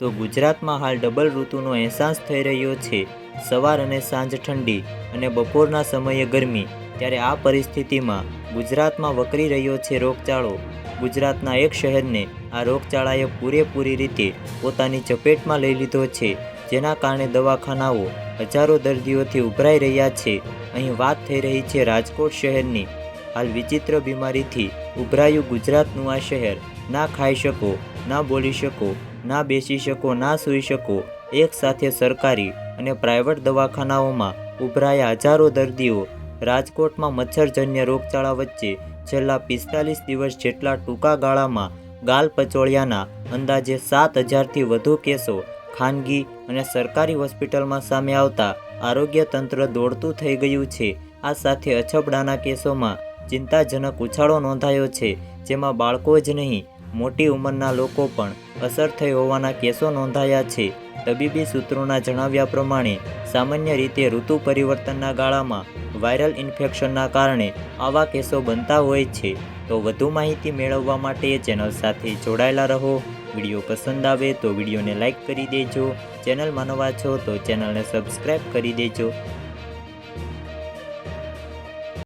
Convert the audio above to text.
તો ગુજરાતમાં હાલ ડબલ ઋતુનો અહેસાસ થઈ રહ્યો છે. સવાર અને સાંજ ઠંડી અને બપોરના સમયે ગરમી. ત્યારે આ પરિસ્થિતિમાં ગુજરાતમાં વકરી રહ્યો છે રોગચાળો. ગુજરાતના એક શહેરને આ રોગચાળાએ પૂરેપૂરી રીતે પોતાની ચપેટમાં લઈ લીધો છે. જેના કારણે દવાખાનાઓ હજારો દર્દીઓથી ઉભરાઈ રહ્યા છે. અહીં વાત થઈ રહી છે રાજકોટ શહેરની. હાલ વિચિત્ર બીમારીથી ઉભરાયું ગુજરાતનું આ શહેર. ના ખાઈ શકો, ના બોલી શકો ના બેસી શકો, ના સૂઈ શકો. એક સાથે સરકારી અને પ્રાઇવેટ દવાખાનાઓમાં ઉભરાયા હજારો દર્દીઓ. રાજકોટમાં મચ્છરજન્ય રોગચાળા વચ્ચે છેલ્લા પિસ્તાલીસ દિવસ જેટલા ટૂંકા ગાળામાં ગાલ પચોળિયાના અંદાજે સાત હજારથી વધુ કેસો ખાનગી અને સરકારી હોસ્પિટલમાં સામે આવતા આરોગ્ય તંત્ર દોડતું થઈ ગયું છે. આ સાથે અછબડાના કેસોમાં ચિંતાજનક ઉછાળો નોંધાયો છે, જેમાં બાળકો જ નહીં, મોટી ઉંમરના લોકો પણ અસર થઈ હોવાના કેસો નોંધાયા છે. તબીબી સૂત્રોના જણાવ્યા પ્રમાણે, સામાન્ય રીતે ઋતુ પરિવર્તનના ગાળામાં વાયરલ ઇન્ફેક્શનના કારણે આવા કેસો બનતા હોય છે. તો વધુ માહિતી મેળવવા માટે ચેનલ સાથે જોડાયેલા રહો. વીડિયો પસંદ આવે તો વિડીયોને લાઇક કરી દેજો. ચેનલમાં નવા છો તો ચેનલને સબસ્ક્રાઈબ કરી દેજો.